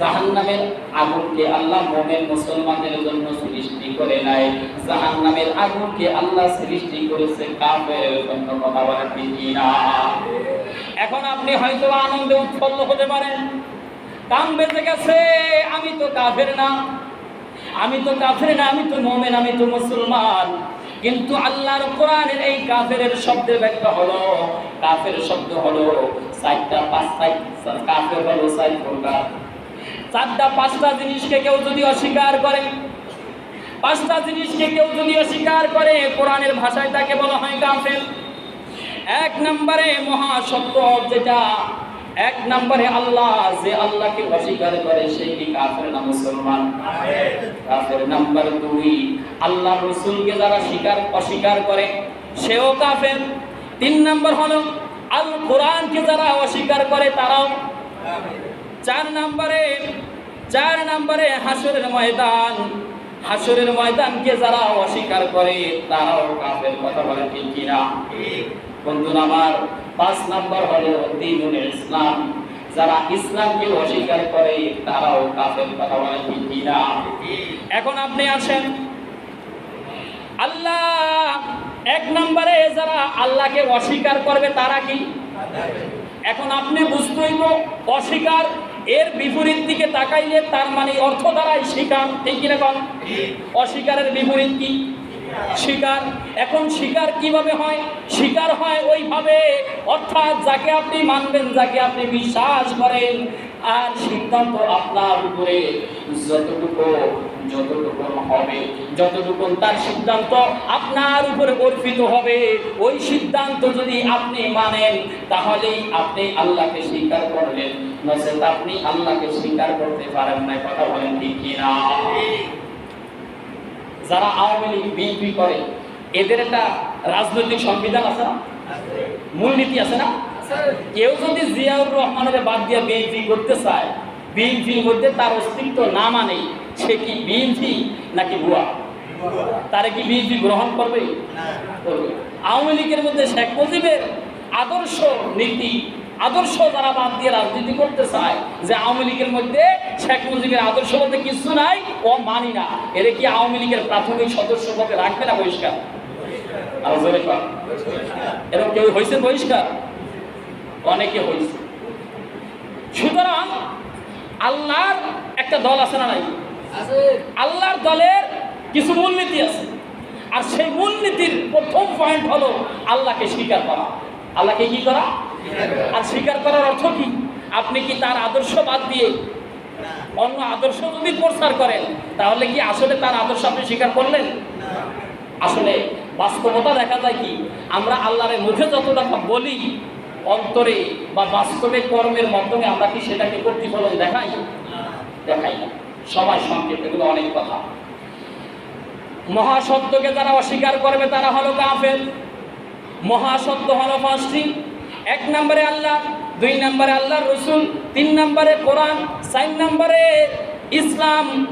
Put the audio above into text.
জাহান্নামের আগুনকে আল্লাহ মোমেন মুসলমানদের জন্য সৃষ্টি করে নাই। জাহান্নামের আগুনকে আল্লাহ সৃষ্টি করেছে কাফের জন্য কথা বলেন ঠিক না। এখন আপনি হয়তো আনন্দে উৎফুল্ল হতে পারেন। কাম বেঁচে গেছে, আমি তো কাফের না। আমি তো কাফের না, আমি তো মোমেন, আমি তো মুসলমান। কিন্তু আল্লাহর কোরআনের এই কাফের শব্দের ব্যাখ্যা হলো, কাফের শব্দ হলো চারটা পাঁচটা কাফের হলো চার প্রকার চারটা, পাঁচটা জিনিসকে কেউ যদি অস্বীকার করে, পাঁচটা জিনিসকে কেউ যদি অস্বীকার করে, কোরআনের ভাষায় তাকে বলা হয় কাফের এক নম্বরে মহাসত্য যেটা, এক নম্বরে আল্লাহ, যে আল্লাহকে অস্বীকার করে, সেই কি কাফের না মুসলমান? কাফের। নাম্বার দুই, আল্লাহ রসুলকে যারা স্বীকার, অস্বীকার করে, সেও কাফের। তিন নম্বর হলো আল কোরআনকে যারা অস্বীকার করে, তারাও চার নম্বরে চার নম্বরে হাসরের ময়দান। হাসরের ময়দানকে যারা অস্বীকার করে, তারাও কাফের কথা বলে, ঠিক কিনা? বন্ধুরা আমার, পাঁচ নম্বর হলো দিনুল ইসলাম। যারা ইসলামকে অস্বীকার করে, তারাও কাফের কথা বলে, ঠিক কিনা? এখন আপনি আসেন। আল্লাহ, এক নম্বরে যারা আল্লাহকে অস্বীকার করবে, তারা কি? এখন আপনি বুঝতেই অস্বীকার এর বিপরীত দিকে তাকাইলে তার মানে অর্থ দ্বারাই স্বীকার ঠিক কীরকম অস্বীকারের বিপরীত কি? শিকার। এখন শিকার কীভাবে হয়? শিকার হয় ওইভাবে, অর্থাৎ যাকে আপনি মানবেন, যাকে আপনি বিশ্বাস করেন আর সিদ্ধান্ত আপনার উপরে যতটুকু যতটুকু হবে, যতটুকু তার সিদ্ধান্ত আপনার উপরে অর্পিত হবে, ওই সিদ্ধান্ত যদি আপনি মানেন, তাহলেই আপনি আল্লাহকে স্বীকার করলেন নচেত আপনি আল্লাহকে স্বীকার করতে পারেন না, কথা বলেন ঠিক কিনা? যারা আওয়ামী লীগ, বিএনপি করে, এদের একটা রাজনৈতিক সংবিধান আছে না? মূলনীতি আছে না? কেউ যদি জিয়াউর রহমানের বাদ দিয়ে বিএনপি করতে চায়, বিএনপির মধ্যে তার অস্তিত্ব না মানে সে কি বিএনপি নাকি ভুয়া? তারা কি বিএনপি গ্রহণ করবে? আওয়ামী লীগের মধ্যে শেখ মুজিবের আদর্শ নীতি, আদর্শ যারা বাদ দিয়ে রাজনীতি করতে চায়, যে আওয়ামী লীগের মধ্যে শেখ মুজিবের আদর্শ বলতে কিছু নাই, ও মানি না। এরা কি আওয়ামী লীগের প্রাথমিক সদস্য পদে রাখবে না বহিষ্কার? এরকম কেউ হয়েছে বহিষ্কার? অনেকে হয়েছে। সুতরাং আল্লাহর একটা দল আছে না নাই? আল্লাহর দলের কিছু মূলনীতি আছে। আর সেই মূলনীতির প্রথম পয়েন্ট হলো আল্লাহকে স্বীকার করা। আল্লাহকে কি করা? আর স্বীকার করার অর্থ কি? আপনি কি তার আদর্শ বাদ দিয়ে অন্য আদর্শ যদি প্রচার করেন তাহলে কি আসলে তার আদর্শ আপনি স্বীকার করলেন? আসলে বাস্তবতা দেখা যায় কি? আমরা আল্লাহরের মুখে যতটা বলি অন্তরে বা বাস্তবে কর্মের মাধ্যমে আমরা কি সেটাকে প্রতিফলন দেখাই? দেখাই সবাই সংক্ষেপ এগুলো অনেক কথা। মহাসত্যকে যারা অস্বীকার করবে, তারা হলো কাফের। মহাসত্য হলো পাঁচটি এক নম্বরে আল্লাহ, দুই নম্বরে আল্লাহ রসুল, তিন নম্বরে কোরআন, চার নম্বরে ইসলাম